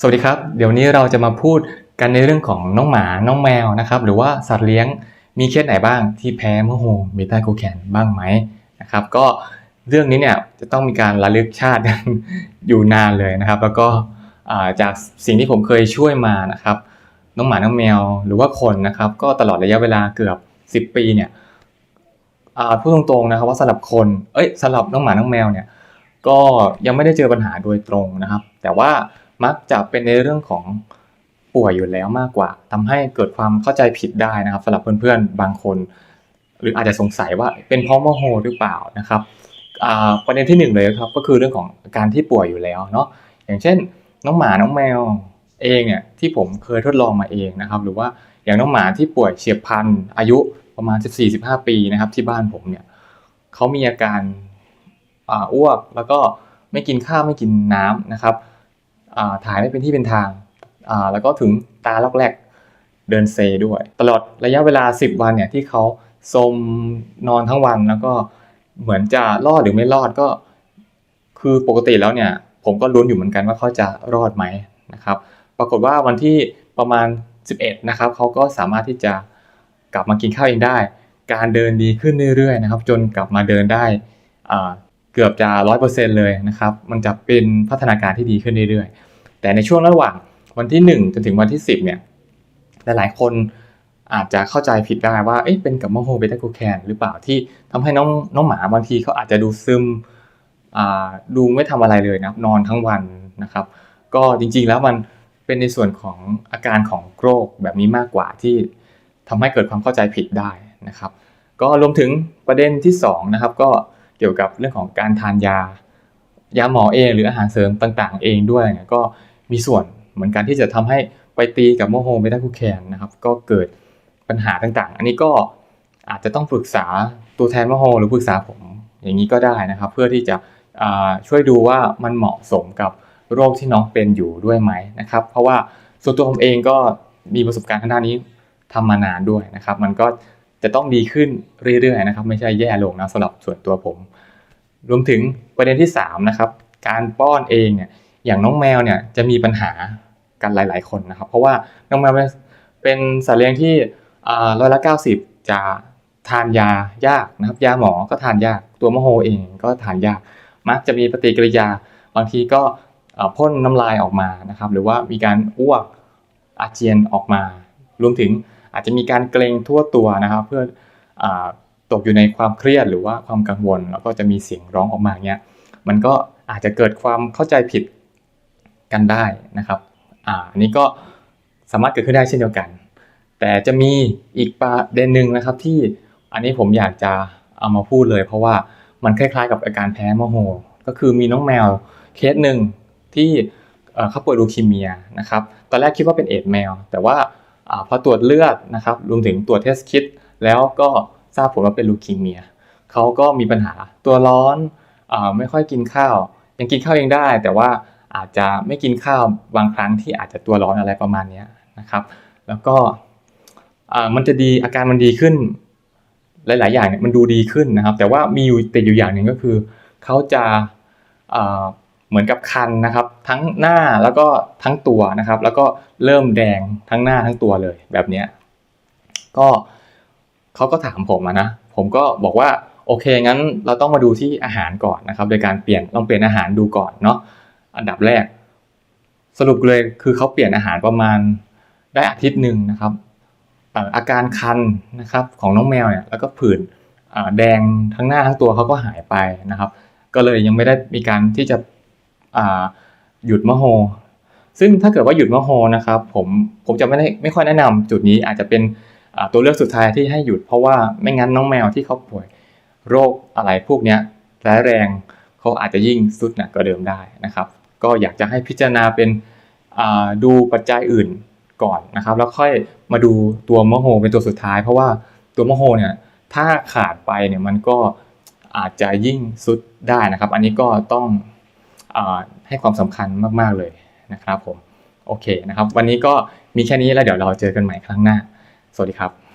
สวัสดีครับ เดี๋ยวนี้เราจะมาพูดกันในเรื่องของน้องหมา น้องแมวนะครับ หรือว่าสัตว์เลี้ยง มีเคสไหนบ้างที่แพ้เมื่อโฮมเบต้าโคแคนบ้างไหมนะครับ ก็เรื่องนี้เนี่ยจะต้องมีการระลึกชาติกันอยู่นานเลยนะครับ แล้วก็จากสิ่งที่ผมเคยช่วยมานะครับ น้องหมา น้องแมว หรือว่าคนนะครับ ก็ตลอดระยะเวลาเกือบ 10 ปีเนี่ยพูดตรงๆนะครับว่าสำหรับคน เอ้ยสำหรับน้องหมา น้องแมวเนี่ย ก็ยังไม่ได้เจอปัญหาโดยตรงนะครับ แต่ว่า มักจะเป็นในเรื่องของป่วยอยู่แล้วมากกว่าทำให้เกิดความเข้าใจผิดได้นะครับสำหรับเพื่อนๆบางคน หรืออาจจะสงสัยว่าเป็นเพราะโมโหหรือเปล่านะครับประเด็นที่หนึ่งเลยครับก็คือเรื่องของการที่ป่วยอยู่แล้วเนาะอย่างเช่น น้องหมาน้องแมวเองเนี่ยที่ผมเคยทดลองมาเองนะครับหรือว่าอย่างน้องหมาที่ป่วยเฉียบพลันอายุประมาณ 14-15 ปีนะครับที่บ้านผมเนี่ยเขามีอาการอ้วกแล้วก็ไม่กินข้าวไม่กินน้ำนะครับ ถ่ายไม่เป็นที่เป็นทาง แล้วก็ถึงตาล็อกแรกเดินเซด้วย ตลอดระยะเวลา 10 วันเนี่ยที่เขาสมนอนทั้งวันแล้วก็เหมือนจะรอดหรือไม่รอดก็ คือปกติแล้วเนี่ย ผมก็ลุ้นอยู่เหมือนกันว่าเขาจะรอดไหมนะครับ ปรากฏว่าวันที่ประมาณ 11 นะครับเขาก็สามารถที่จะกลับมากินข้าวเองได้ การเดินดีขึ้นเรื่อยๆนะครับ จนกลับมาเดินได้ เกือบจะร้อยเปอร์เซ็นเลยนะครับ มันจะเป็นพัฒนาการที่ดีขึ้นเรื่อยๆ แต่ในช่วงระหว่างวันที่ 1 จนถึงวันที่ 10เนี่ยหลายๆคนอาจจะเข้าใจผิดได้ว่าเอ๊ะเป็นกับโมโหเบต้าโกแคนหรือเปล่าที่ทำให้น้องน้องหมาบางทีเขาอาจจะดูซึมอ่าดูไม่ทำอะไรเลยนะนอนทั้งวันนะครับ ก็จริงๆแล้วมันเป็นในส่วนของอาการของโรคแบบนี้มากกว่าที่ทำให้เกิดความเข้าใจผิดได้นะครับ ก็รวมถึงประเด็นที่สองนะครับก็ เกี่ยวกับเรื่องของการทานยา ยาหมอเองหรืออาหารเสริมต่างๆ เองด้วยเนี่ยก็มีส่วนเหมือนกันที่จะทำให้ไปตีกับโมโหเบต้คู่แคนนะครับ ก็เกิดปัญหาต่างๆ อันนี้ก็อาจจะต้องปรึกษาตัวแทนโมโหหรือปรึกษาผมอย่างนี้ก็ได้นะครับ เพื่อที่จะช่วยดูว่ามันเหมาะสมกับโรคที่น้องเป็นอยู่ด้วยไหมนะครับ เพราะว่าส่วนตัวผมเองก็มีประสบการณ์ทางด้านนี้ทำมานานด้วยนะครับ มันก็ จะต้องดีขึ้นเรื่อยๆนะครับ ไม่ใช่แย่ลงนะสำหรับส่วนตัวผม รวมถึงประเด็นที่3นะครับการป้อนเองเนี่ยอย่างน้องแมวเนี่ยจะมีปัญหากันหลาย ๆ คนนะครับ เพราะว่าน้องแมวเป็นสัตว์เลี้ยงที่ร้อยละ90จะทานยายากนะครับยาหมอก็ทานยากตัวมโฮเองก็ทานยากมักจะมีปฏิกิริยา บางทีก็พ่นน้ำลายออกมานะครับ หรือว่ามีการอ้วกอาเจียนออกมา รวมถึง อาจจะมีการเกรงทั่วตัวนะครับ เพื่ออตกอยู่ในความเครียดหรือว่าความกังวล แล้วก็จะมีเสียงร้องออกมาเงี้ยมันก็อาจจะเกิดความเข้าใจผิดกันได้นะครับอ่าอันนี้ก็สามารถเกิดขึ้นได้เช่นเดียวกัน แต่จะมีอีกประเด็นหนึ่งนะครับที่อันนี้ผมอยากจะเอามาพูดเลย เพราะว่ามันคล้ายๆ กับอาการแพ้โมโห ก็คือมีน้องแมวเคสหนึ่งที่เอ่อเขาป่วยลูคีเมียนะครับ ตอนแรกคิดว่าเป็นเอดส์แมว แต่ว่า พอตรวจเลือดนะครับรวมถึงตรวจเทสคิด แล้วก็ทราบผลว่าเป็นลูคีเมียเขาก็มีปัญหาตัวร้อนอไม่ค่อยกินข้าว ยังกินข้าวเองได้ แต่ว่าอาจจะไม่กินข้าวบางครั้งที่อาจจะตัวร้อนอะไรประมาณนี้นะครับ แล้วก็มันจะดีอาการมันดีขึ้น หลาย ๆ อย่างเนี่ยมันดูดีขึ้นนะครับ แต่ว่ามีอยู่ติดอยู่อย่างหนึ่งก็คือเขาจะ เหมือนกับคันนะครับ ทั้งหน้าแล้วก็ทั้งตัวนะครับ แล้วก็เริ่มแดงทั้งหน้าทั้งตัวเลยแบบเนี้ยก็เขาก็ถามผมนะ ผมก็บอกว่าโอเคงั้นเราต้องมาดูที่อาหารก่อนนะครับ โดยการเปลี่ยนลองเปลี่ยนอาหารดูก่อนเนาะอันดับแรก สรุปเลยคือเขาเปลี่ยนอาหารประมาณได้อาทิตย์หนึ่งนะครับอ่อาการคันนะครับของน้องแมวเนี่ยแล้วก็ผื่นแดงทั้งหน้าทั้งตัวเขาก็หายไปนะครับ ก็เลยยังไม่ได้มีการที่จะ หยุดมะโฮซึ่งถ้าเกิดว่าหยุดมโฮนะครับผมผมจะไม่ได้ไม่ค่อยแนะนำจุดนี้อาจจะเป็นตัวเลือกสุดท้ายที่ให้หยุดเพราะว่าไม่งั้นน้องแมวที่เขาป่วยโรคอะไรพวกนี้ร้ายแรงเขาอาจจะยิ่งสุดหนักกว่าเดิมได้นะครับ ก็อยากจะให้พิจารณาเป็นดูปัจจัยอื่นก่อนนะครับ แล้วค่อยมาดูตัวมะโฮเป็นตัวสุดท้าย เพราะว่าตัวมะโฮเนี่ยถ้าขาดไปเนี่ยมันก็อาจจะยิ่งสุดได้นะครับ อันนี้ก็ต้อง ให้ความสำคัญมาก ๆ เลยนะครับผม โอเคนะครับ วันนี้ก็มีแค่นี้แล้วเดี๋ยวเราเจอกันใหม่ครั้งหน้า สวัสดีครับ